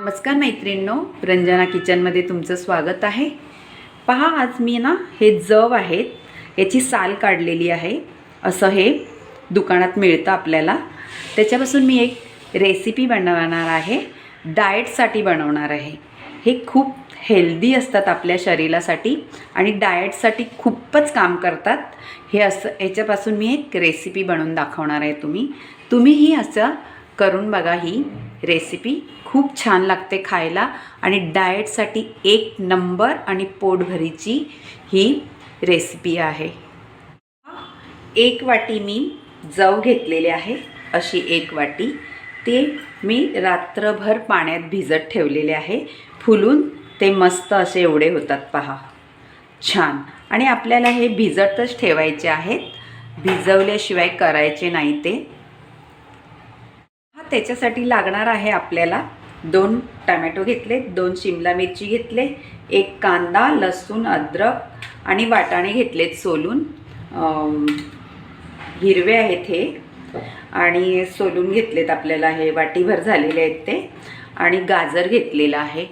नमस्कार मैत्रिणींनो रंजना किचनमध्ये तुमचं स्वागत आहे. पहा आज मी ना हे जव आहेत याची साल काढलेली आहे. असं हे दुकानात मिळतं आपल्याला. त्याच्यापासून मी एक रेसिपी बनवणार आहे डाएटसाठी बनवणार आहे. हे खूप हेल्दी असतात आपल्या शरीरासाठी आणि डाएटसाठी खूपच काम करतात. हे असं याच्यापासून मी एक रेसिपी बनवून दाखवणार आहे तुम्ही. तुम्हीही असं करून बघा ही रेसिपी खूप छान लागते खायला. आणि डाएटसाठी एक नंबर आणि पोटभरीची ही रेसिपी आहे. एक वाटी मी जव घेतलेले आहे. अशी एक वाटी. ते मी रात्रभर पाण्यात भिजत ठेवलेले आहे. फुलून ते मस्त असे एवढे होतात पहा. छान. आणि आपल्याला हे भिजतच ठेवायचे आहेत. भिजवल्याशिवाय करायचे नाही ते. हा त्याच्यासाठी लागणार आहे आपल्याला दोन टमॅटो घेतले दोन शिमला मिरची घेतले एक कांदा लसूण अद्रक आणि वाटाणे घेतलेत सोलून. हिरवे आहेत हे. आणि सोलून घेतलेत आपल्याला हे वाटीभर झालेले आहेत ते. आणि गाजर घेतलेलं आहे.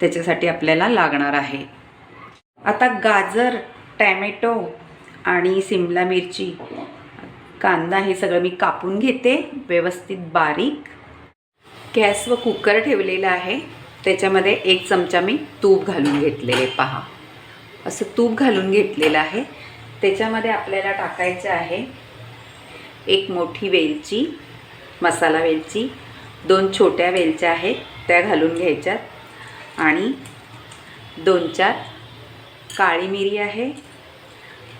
त्याच्यासाठी आपल्याला लागणार आहे. आता गाजर टॅमॅटो आणि सिमला मिरची कांदा हे सगळं मी कापून घेते व्यवस्थित बारीक. गॅस व कुकर ठेवलेला आहे. त्याच्यामध्ये एक चमचा मी तूप घालून घेतलेले पहा. असं तूप घालून घेतलेलं आहे. त्याच्यामध्ये आपल्याला टाकायचं आहे एक मोठी वेलची मसाला वेलची दोन छोट्या वेलच्या आहेत त्या घालून घ्यायच्यात. आणि दोन चार काळी मिरी आहे.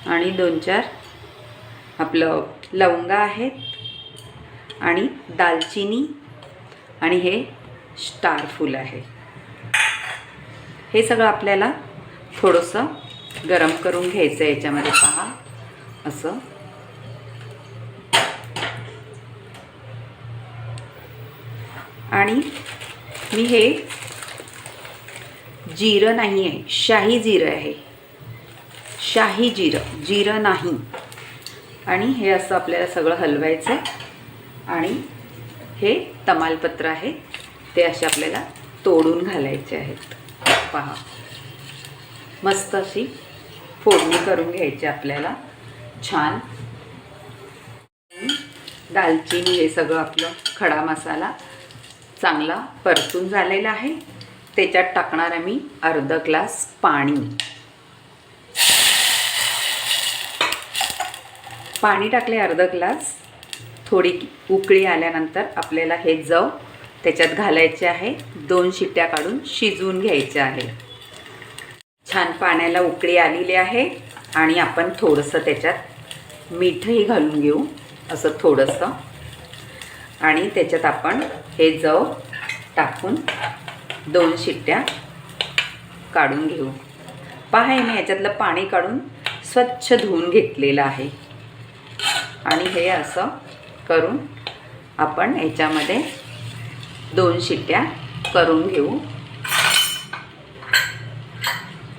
आणि दोन चार आपलं लवंगा आहेत. आणि दालचिनी आणि हे स्टार फूल आहे. हे सगळं आपल्याला थोडंसं गरम करून घ्यायचं आहे याच्यामध्ये पहा. असं. आणि मी हे जिरं नाही आहे शाही जिरं आहे. शाही जिरं जिरं नाही. आणि हे असं आपल्याला सगळं हलवायचं आहे आणि हे तमालपत्र आहे. ते असे आपल्याला तोडून घालायचे आहेत. पहा. मस्त अशी फोडणी करून घ्यायची आपल्याला. छान. दालचिनी हे सगळं आपलं खडा मसाला चांगला परतून झालेला आहे. त्याच्यात टाकणार आहे मी अर्धा ग्लास पाणी. पाणी टाकले अर्धा ग्लास. थोडी उकळी आल्यानंतर आपल्याला हे जव त्याच्यात घालायचे आहे. दोन शिट्ट्या काढून शिजवून घ्यायचे आहे. छान पाण्याला उकळी आलेली आहे आणि आपण थोडंसं त्याच्यात मीठही घालून घेऊ असं थोडंसं. आणि त्याच्यात आपण हे जव टाकून दोन शिट्ट्या काढून घेऊ. पहा मी याच्यातलं पाणी काढून स्वच्छ धुवून घेतलेलं आहे. आणि हे असं करून आपण याच्यामध्ये दोन शिट्ट्या करून घेऊ.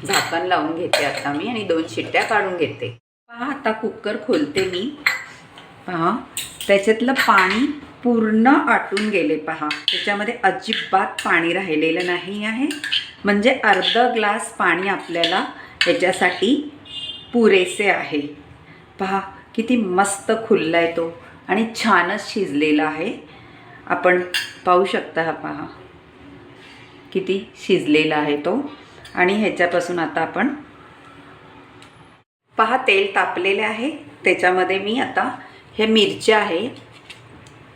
झाकण लावून घेते आता मी आणि दोन शिट्ट्या काढून घेते. पहा आता कुकर खोलते मी. पहा त्याच्यातलं पाणी पूर्ण आटून गेले पहा. त्याच्यामध्ये अजिबात पाणी राहिलेलं नाही आहे. म्हणजे अर्ध ग्लास पाणी आपल्याला याच्यासाठी पुरेसे आहे. पहा किती मस्त खुलला आहे तो. आणि छानच शिजलेला आहे. आपण पाहू शकता हा पहा. किती शिजलेला आहे तो. आणि ह्याच्यापासून आता आपण पहा तेल तापलेले आहे. त्याच्यामध्ये मी आता हे मिरच्या आहे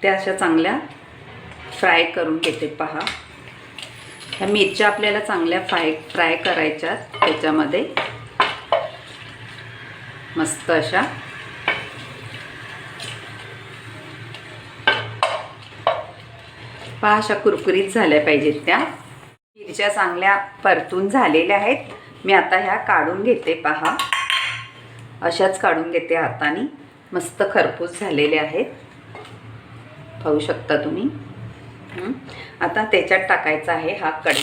त्या अशा चांगल्या फ्राय करून घेते पहा. ह्या मिरच्या आपल्याला चांगल्या फ्राय फ्राय करायच्या त्याच्यामध्ये मस्त अशा पहा अशा कुरकुरीत झाल्या पाहिजेत त्या. मिरच्या चांगल्या परतून झालेल्या आहेत. मी आता ह्या काढून घेते पहा. अशाच काढून घेते हाताने. मस्त खरपूस झालेले आहेत. पाहू शकता तुम्ही? आता त्याच्यात टाकायचा आहे हा कढी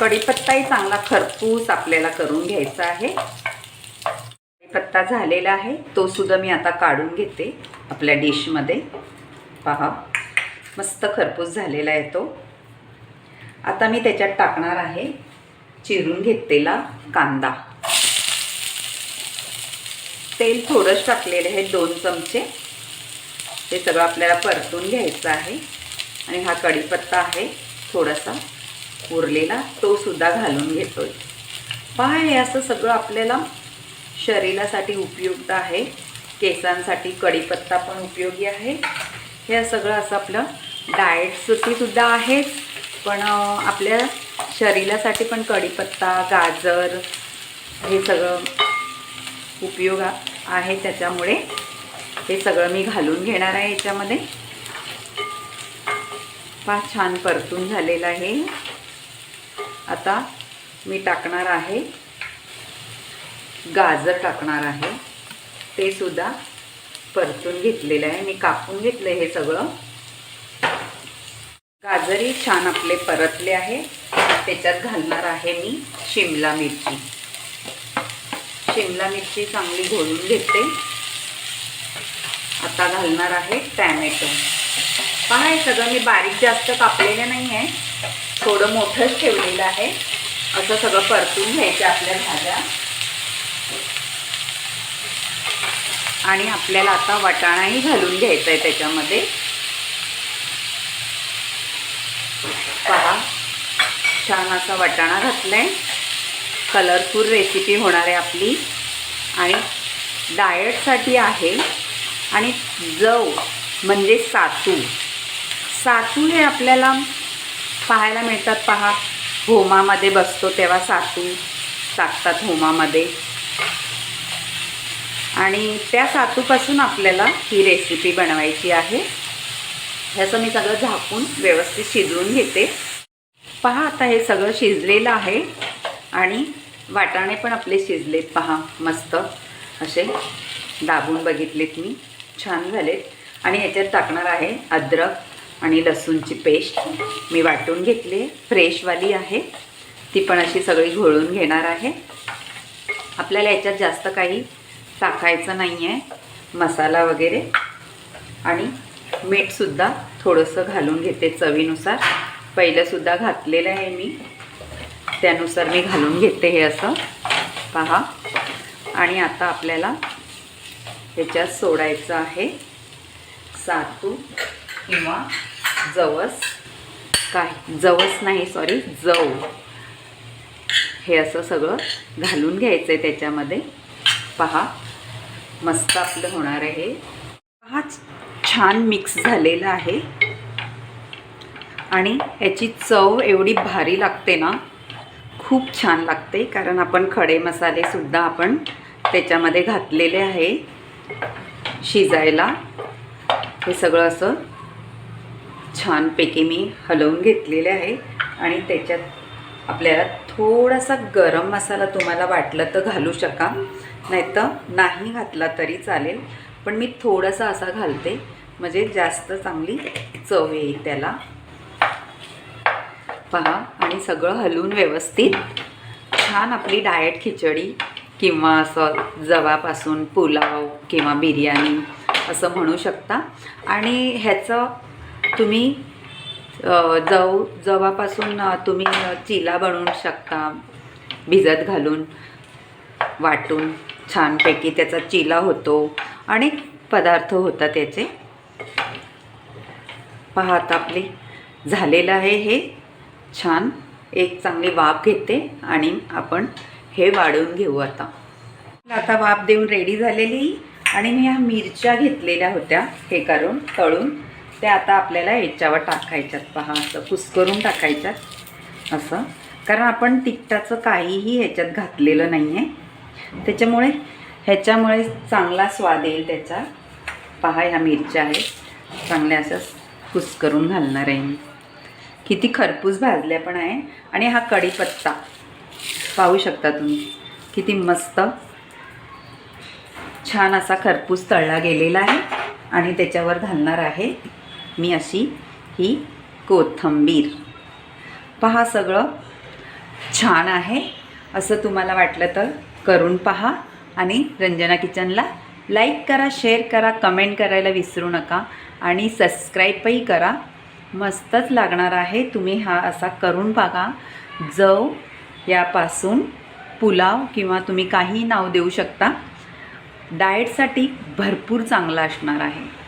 कढीपत्ताही चांगला खरपूस आपल्याला करून घ्यायचा आहे. कढीपत्ता झालेला आहे. तो सुद्धा मी आता काढून घेते आपल्या डिशमध्ये. पहा मस्त खरपूस झालेला आहे तो. आता मी त्याच्यात टाकणार आहे चिरून घेतलेला कांदा. तेल थोडंच टाकलेलं आहे दोन चमचे. ते सगळं आपल्याला परतून घ्यायचं आहे. आणि हा कढीपत्ता आहे थोडासा. उरलेला तो सुद्धा घालून घेतोय. पहा हे असं सगळं आपल्याला शरीरासाठी उपयुक्त आहे. केसांसाठी कढीपत्ता पण उपयोगी आहे. हे सगळं असं आपलं डाएटसाठी सुद्धा आहेच. पण आपल्या शरीरासाठी पण कढीपत्ता गाजर हे सगळं उपयोग आहे. त्याच्यामुळे हे सगळं मी घालून घेणार आहे याच्यामध्ये. फार छान परतून झालेलं आहे. आता मी टाकणार आहे गाजर टाकणार आहे. ते सुद्धा परतून घेतलेलं आहे. मी कापून घेतलं हे सगळं. गाजरही छान आपले परतले आहे. त्याच्यात घालणार आहे मी शिमला मिरची. शिमला मिरची चांगली घोळून घेते. आता घालणार आहे टॅमॅटो. पहा हे सगळं मी बारीक जास्त कापलेलं नाही आहे थोडं मोठंच ठेवलेलं आहे. असं सगळं परतून घ्यायचं आपल्या भाज्या. आणि आपल्याला आता वाटाणाही घालून घ्यायचा आहे त्याच्यामध्ये. पहा छान असा वाटाणा घातला आहे कलरफुल रेसिपी होणार आहे आपली. आणि डाएटसाठी आहे. आणि जव म्हणजे सातू. सातू हे आपल्याला पाहायला मिळतात पहा. होमामध्ये बसतो तेव्हा सातू टाकतात होमामध्ये. आणि त्या सातूपासून आपल्याला ही रेसिपी बनवायची आहे. ह्याचं मी सगळं झाकून व्यवस्थित शिजवून घेते. पहा आता हे सगळं शिजलेलं आहे. आणि वाटाणे पण आपले शिजलेत पहा मस्त. असे दाबून बघितलेत मी. छान झालेत. आणि ह्याच्यात टाकणार आहे अद्रक. आणि लसूणची पेस्ट मी वाटून घेतली फ्रेशवाली आहे. ती पण अशी सगळी घोळून घेणार आहे. आपल्याला याच्यात जास्त काही टाकायचं नाही आहे मसाला वगैरे. आणि मीठसुद्धा थोडंसं घालून घेते चवीनुसार. पहिलंसुद्धा घातलेलं आहे मी. त्यानुसार मी घालून घेते हे असं. पहा. आणि आता आपल्याला ह्याच्यात सोडायचं आहे. सातू किंवा जवस. काय? जवस नाही सॉरी जव. हे असं सगळं घालून घ्यायचं आहे त्याच्यामध्ये. पहा मस्त आपलं होणार आहे. पहा छान मिक्स झालेलं आहे. आणि याची चव एवढी भारी लागते ना खूप छान लागते कारण आपण खडे मसालेसुद्धा आपण त्याच्यामध्ये घातलेले आहे शिजायला. हे सगळं असं छानपैकी मी हलवून घेतलेले आहे आणि त्याच्यात आपल्याला थोडासा गरम मसाला तुम्हाला वाटलं तर घालू शका. नाहीतर नाही घातला तरी चालेल. पण मी थोडासा असा घालते. म्हणजे जास्त चांगली चव येईल त्याला. पहा आणि सगळं हलवून व्यवस्थित. छान आपली डाएट खिचडी किंवा असं जवापासून पुलाव किंवा बिर्याणी असं म्हणू शकता. आणि ह्याचं तुम्ही जव जवापासून तुम्ही चिला बनवू शकता भिजत घालून वाटून छानपैकी त्याचा चिला होतो अनेक पदार्थ होतात त्याचे. पाहत आपले झालेलं आहे हे छान एक चांगली वाफ घेते आणि आपण हे वाढवून घेऊ आता. आता वाफ देऊन रेडी झालेली आणि मी ह्या मिरच्या घेतलेल्या होत्या हे करून तळून त्या आता आपल्याला याच्यावर टाकायच्यात पहा असं कुस्करून टाकायच्यात. असं. कारण आपण तिखटाचं काहीही ह्याच्यात घातलेलं नाही आहे त्याच्यामुळे ह्याच्यामुळे चांगला स्वाद येईल त्याचा. पहा ह्या मिरच्या आहेत. चांगल्या असं कुस्करून घालणार आहे मी. किती खरपूस भाजल्या पण आहे. आणि हा कढीपत्ता. पाहू शकता तुम्ही. किती मस्त. छान असा खरपूस तळला गेलेला आहे. आणि त्याच्यावर घालणार आहे मी अशी ही कोथिंबीर. पहा सगळं. छान आहे. असं तुम्हाला वाटलं तर करून पहा आणि रंजना किचनला लाईक करा शेअर करा कमेंट करायला विसरू नका आणि सबस्क्राईबही करा. मस्तच लागणार आहे. तुम्ही हा असा करून बघा. जव यापासून पुलाव किंवा तुम्ही काही नाव देऊ शकता. डाएटसाठी भरपूर चांगला असणार आहे.